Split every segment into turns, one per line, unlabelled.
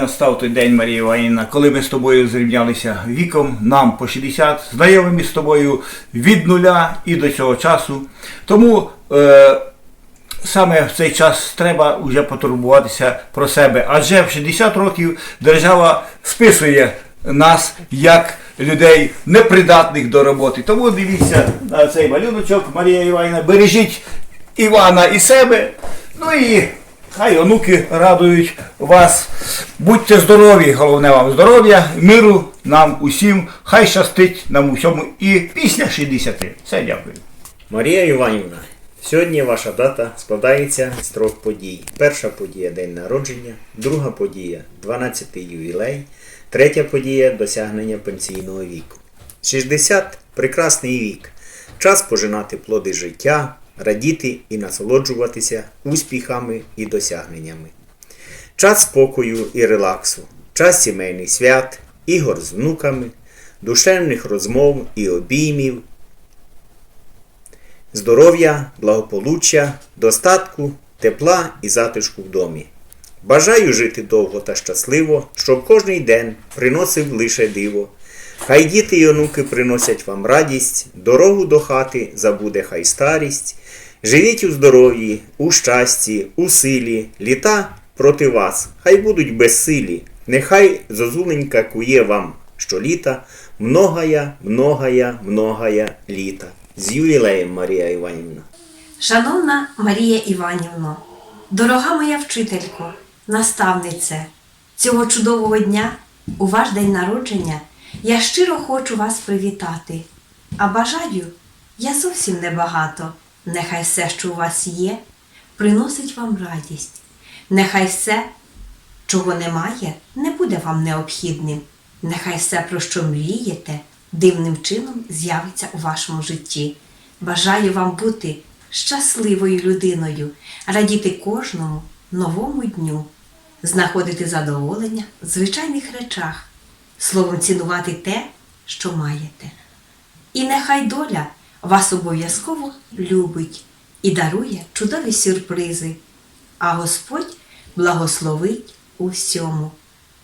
Настав той день, Марія Іванівна, коли ми з тобою зрівнялися віком, нам по 60, знайомими з тобою від нуля і до цього часу. Тому е, саме в цей час треба вже потурбуватися про себе. Адже в 60 років держава списує нас як людей непридатних до роботи. Тому дивіться на цей малюночок, Марія Іванівна, бережіть Івана і себе. Ну і хай онуки радують вас. Будьте здорові, головне вам здоров'я, миру нам усім, хай щастить нам усьому і після 60. Все, дякую.
Марія Іванівна, сьогодні ваша дата складається з трьох подій. Перша подія день народження, друга подія 12-й ювілей, третя подія досягнення пенсійного віку. 60 прекрасний вік. Час пожинати плоди життя, радіти і насолоджуватися успіхами і досягненнями. Час спокою і релаксу, час сімейних свят, ігор з внуками, душевних розмов і обіймів, здоров'я, благополуччя, достатку, тепла і затишку в домі. Бажаю жити довго та щасливо, щоб кожний день приносив лише диво. Хай діти й онуки приносять вам радість, дорогу до хати забуде хай старість. Живіть у здоров'ї, у щасті, у силі, літа проти вас, хай будуть безсилі. Нехай зозуленька кує вам щоліта, многая, многая, многая літа. З ювілеєм, Марія Іванівна.
Шановна Марія Іванівно, дорога моя вчителько, наставнице, цього чудового дня, у ваш день народження, я щиро хочу вас привітати. А бажаю я зовсім небагато. Нехай все, що у вас є, приносить вам радість. Нехай все, чого немає, не буде вам необхідним. Нехай все, про що мрієте, дивним чином з'явиться у вашому житті. Бажаю вам бути щасливою людиною, радіти кожному новому дню, знаходити задоволення в звичайних речах, словом цінувати те, що маєте. І нехай доля вас обов'язково любить і дарує чудові сюрпризи, а Господь благословить у всьому.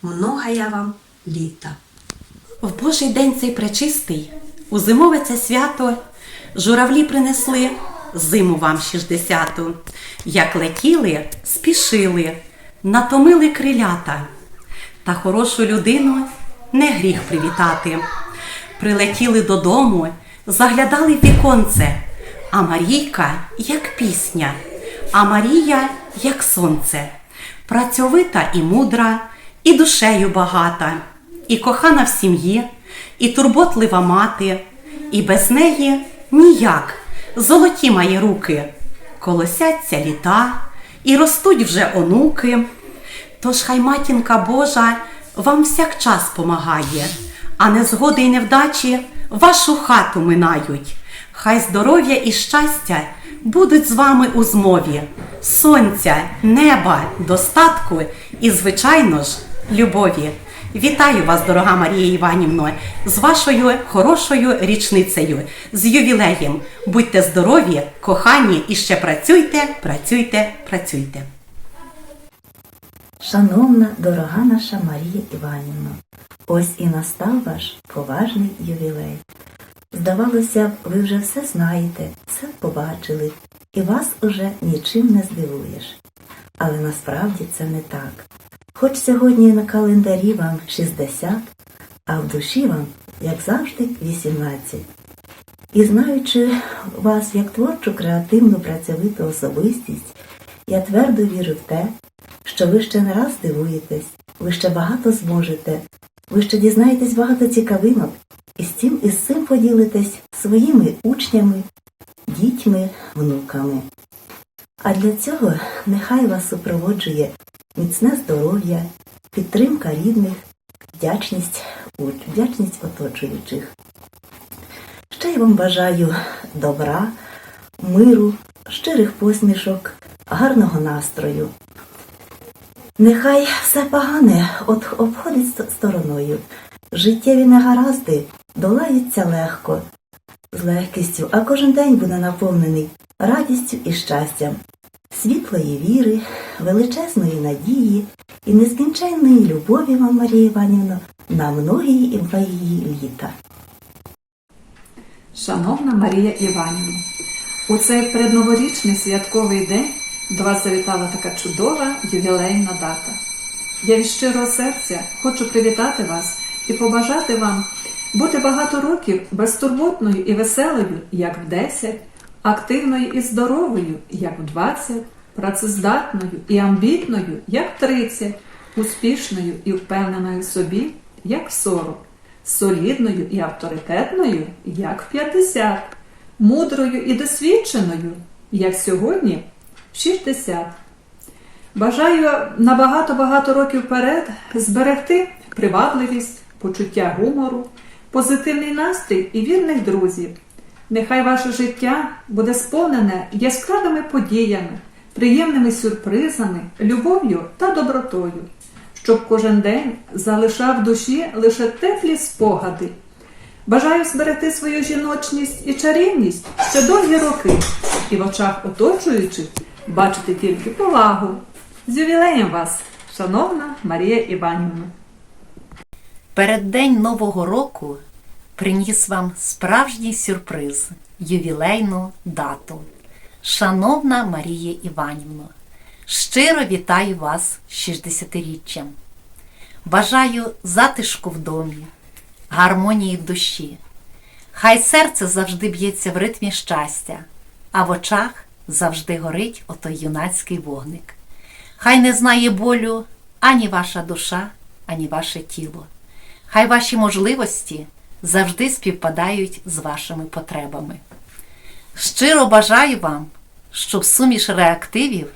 Много я вам літа.
В Божий день цей пречистий, у зимове це свято, журавлі принесли зиму вам шістдесяту. Як летіли, спішили, натомили крилята. Та хорошу людину не гріх привітати. Прилетіли додому, заглядали віконце, а Марійка як пісня, а Марія як сонце, працьовита і мудра, і душею багата, і кохана в сім'ї, і турботлива мати, і без неї ніяк. Золоті має руки, колосяться літа, і ростуть вже онуки. Тож хай матінка Божа вам всякчас помагає, а незгоди й невдачі вашу хату минають. Хай здоров'я і щастя будуть з вами у змові, сонця, неба, достатку і, звичайно ж, любові. Вітаю вас, дорога Марія Іванівно, з вашою хорошою річницею, з ювілеєм. Будьте здорові, кохані і ще працюйте, працюйте, працюйте.
Шановна, дорога наша Марія Іванівна, ось і настав ваш поважний ювілей. Здавалося б, ви вже все знаєте, все побачили, і вас уже нічим не здивуєш. Але насправді це не так. Хоч сьогодні на календарі вам 60, а в душі вам, як завжди, 18. І знаючи вас як творчу, креативну, працьовиту особистість, я твердо вірю в те, що ви ще не раз здивуєтесь, ви ще багато зможете, ви ще дізнаєтесь багато цікавинок, і з цим і з цим поділитесь своїми учнями, дітьми, внуками. А для цього нехай вас супроводжує міцне здоров'я, підтримка рідних, вдячність, вдячність оточуючих. Ще я вам бажаю добра, миру, щирих посмішок, гарного настрою. Нехай все погане от обходить стороною. Життєві негаразди долаються легко, з легкістю, а кожен день буде наповнений радістю і щастям. світлої віри, величезної надії і нескінченної любові вам, Марія Іванівна, на многії і благії літа.
Шановна Марія Іванівна, у цей передноворічний святковий день до вас завітала така чудова ювілейна дата. Я від щирого серця хочу привітати вас і побажати вам бути багато років безтурботною і веселою, як в 10, активною і здоровою, як в 20, працездатною і амбітною, як в 30, успішною і впевненою в собі, як в 40, солідною і авторитетною, як в 50, мудрою і досвідченою, як сьогодні 60. Бажаю на багато-багато років вперед зберегти привабливість, почуття гумору, позитивний настрій і вірних друзів. Нехай ваше життя буде сповнене яскравими подіями, приємними сюрпризами, любов'ю та добротою, щоб кожен день залишав в душі лише теплі спогади. Бажаю зберегти свою жіночність і чарівність ще довгі роки і в очах оточуючих бачити тільки повагу. З ювілеєм вас, шановна Марія Іванівна!
Переддень Нового року приніс вам справжній сюрприз ювілейну дату. Шановна Марія Іванівно, щиро вітаю вас з 60-річчям. Бажаю затишку в домі, гармонії в душі. Хай серце завжди б'ється в ритмі щастя, а в очах завжди горить отой юнацький вогник. Хай не знає болю ані ваша душа, ані ваше тіло. Хай ваші можливості завжди співпадають з вашими потребами. Щиро бажаю вам, щоб суміш реактивів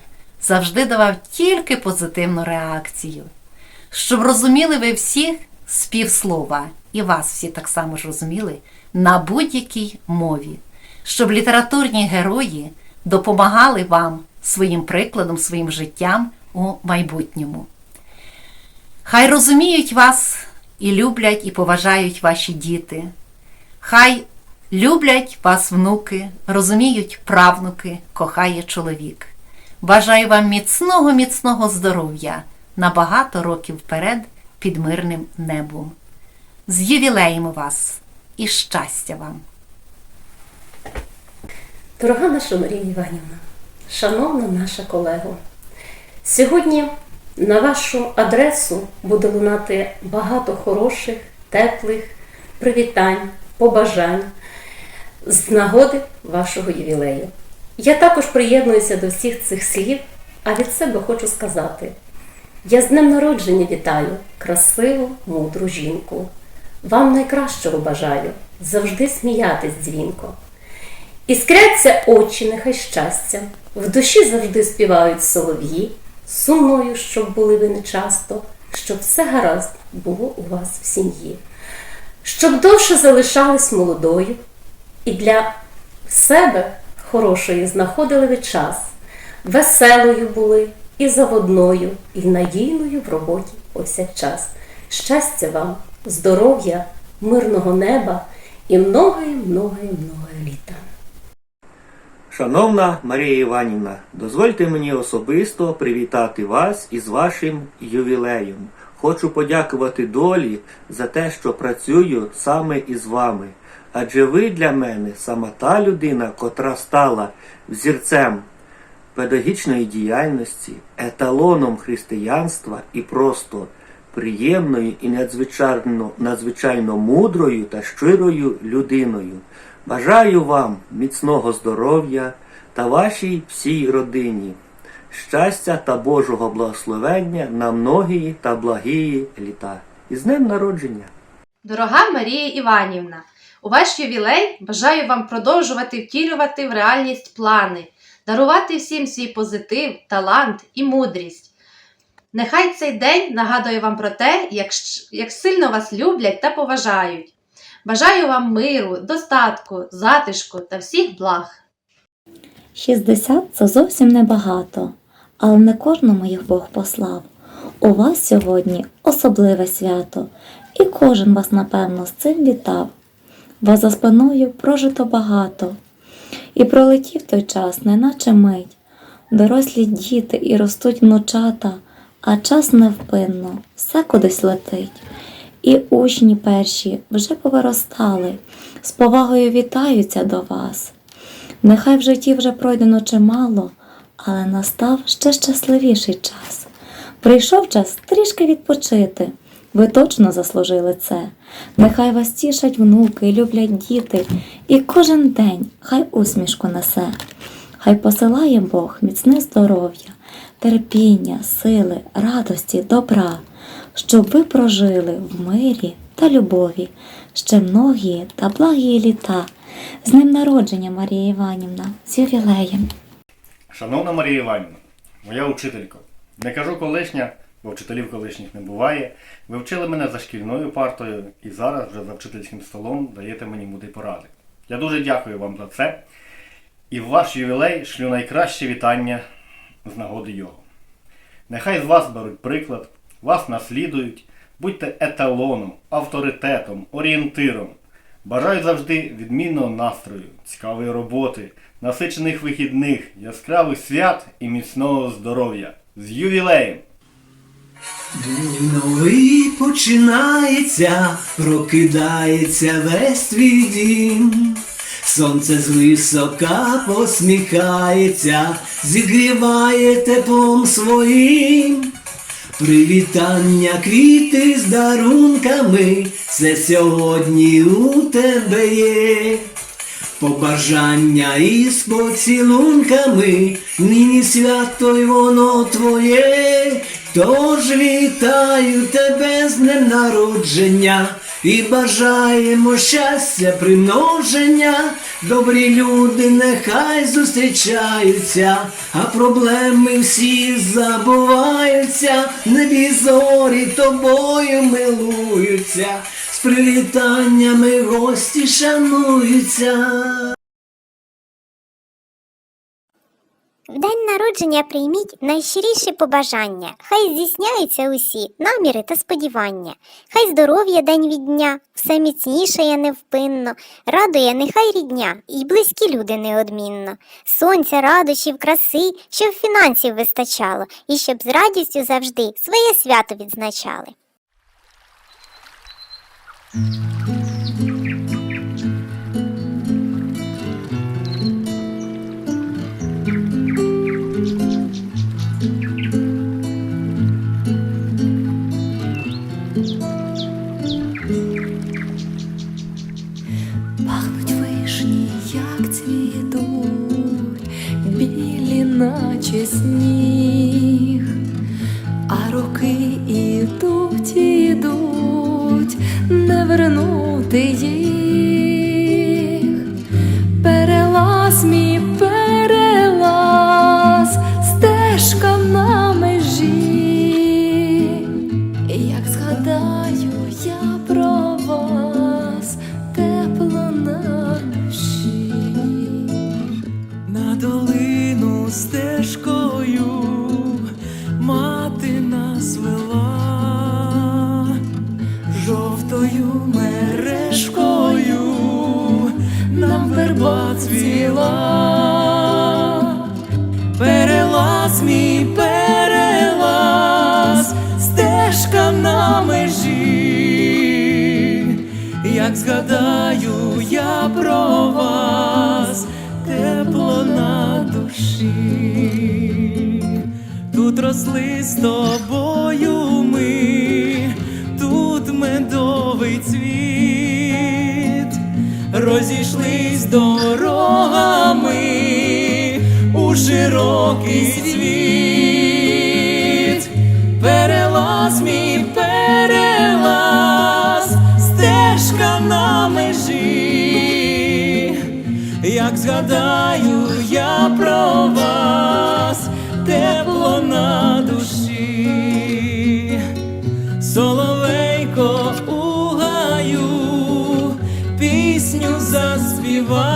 завжди давав тільки позитивну реакцію, щоб розуміли ви всіх з півслова, і вас всі так само ж розуміли, на будь-якій мові, щоб літературні герої допомагали вам своїм прикладом, своїм життям у майбутньому. Хай розуміють вас і люблять і поважають ваші діти. Хай люблять вас внуки, розуміють правнуки, кохає чоловік. Бажаю вам міцного, міцного здоров'я на багато років вперед під мирним небом. З ювілеєм вас і щастя вам!
Дорога наша Марія Іванівна, шановна наша колега, сьогодні на вашу адресу буде лунати багато хороших, теплих привітань, побажань з нагоди вашого ювілею. Я також приєднуюся до всіх цих слів, а від себе хочу сказати: я з днем народження вітаю красиву, мудру жінку. Вам найкращого бажаю завжди сміятись дзвінко. Іскряться очі, нехай щастя, в душі завжди співають солов'ї, сумною, щоб були ви не часто, щоб все гаразд було у вас в сім'ї, щоб довше залишались молодою і для себе хорошої знаходили ви час, веселою були і заводною, і надійною в роботі повсякчас. Щастя вам, здоров'я, мирного неба і многое, многое літа.
Шановна Марія Іванівна, дозвольте мені особисто привітати вас із вашим ювілеєм. Хочу подякувати долі за те, що працюю саме із вами. Адже ви для мене сама та людина, котра стала взірцем педагогічної діяльності, еталоном християнства і просто приємною і надзвичайно, надзвичайно мудрою та щирою людиною. Бажаю вам міцного здоров'я та вашій всій родині, щастя та Божого благословення на многії та благії літа. І з днем народження!
Дорога Марія Іванівна, у ваш ювілей бажаю вам продовжувати втілювати в реальність плани, дарувати всім свій позитив, талант і мудрість. Нехай цей день нагадує вам про те, як, як сильно вас люблять та поважають. Бажаю вам миру, достатку, затишку та всіх благ.
60 – це зовсім небагато, але не кожному їх Бог послав. У вас сьогодні особливе свято, і кожен вас, напевно, з цим вітав. Вас за спиною прожито багато, і пролетів той час, неначе мить. Дорослі діти і ростуть внучата, а час невпинно, все кудись летить. І учні перші вже повиростали, з повагою вітаються до вас. Нехай в житті вже пройдено чимало, але настав ще щасливіший час. Прийшов час трішки відпочити. Ви точно заслужили це. Нехай вас тішать внуки, люблять діти, і кожен день хай усмішку несе. Хай посилає Бог міцне здоров'я, терпіння, сили, радості, добра, щоб ви прожили в мирі та любові ще многі та благі літа. З ним народження, Марія Іванівна, з ювілеєм.
Шановна Марія Іванівна, моя учителько, не кажу колишня, бо вчителів колишніх не буває. Ви вчили мене за шкільною партою і зараз вже за вчительським столом даєте мені мудрі поради. Я дуже дякую вам за це. І в ваш ювілей шлю найкраще вітання з нагоди його. Нехай з вас беруть приклад, вас наслідують, будьте еталоном, авторитетом, орієнтиром. Бажаю завжди відмінного настрою, цікавої роботи, насичених вихідних, яскравих свят і міцного здоров'я. З ювілеєм!
День новий починається, прокидається весь твій дім. Сонце звисока посміхається, зігріває теплом своїм. Привітання, квіти з дарунками, це сьогодні у тебе є. Побажання із поцілунками, нині свято й воно твоє, тож вітаю тебе з днем народження. І бажаємо щастя, примноження, добрі люди нехай зустрічаються, а проблеми всі забуваються, небі зорі тобою милуються, з привітаннями гості шануються.
В день народження прийміть найщиріші побажання. Хай здійсняються усі наміри та сподівання. Хай здоров'я день від дня, все міцнішає невпинно, радує нехай рідня, і близькі люди неодмінно. Сонця, радощів, краси, щоб фінансів вистачало, і щоб з радістю завжди своє свято відзначали.
Пахнуть як згадаю я про вас, тепло на душі,
тут росли з тобою ми, тут медовий цвіт, розійшлись дорогами у широкий світ. Я вас, тепло на душі, соловейко у гаю, пісню заспівав,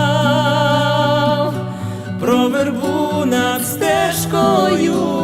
про вербу над стежкою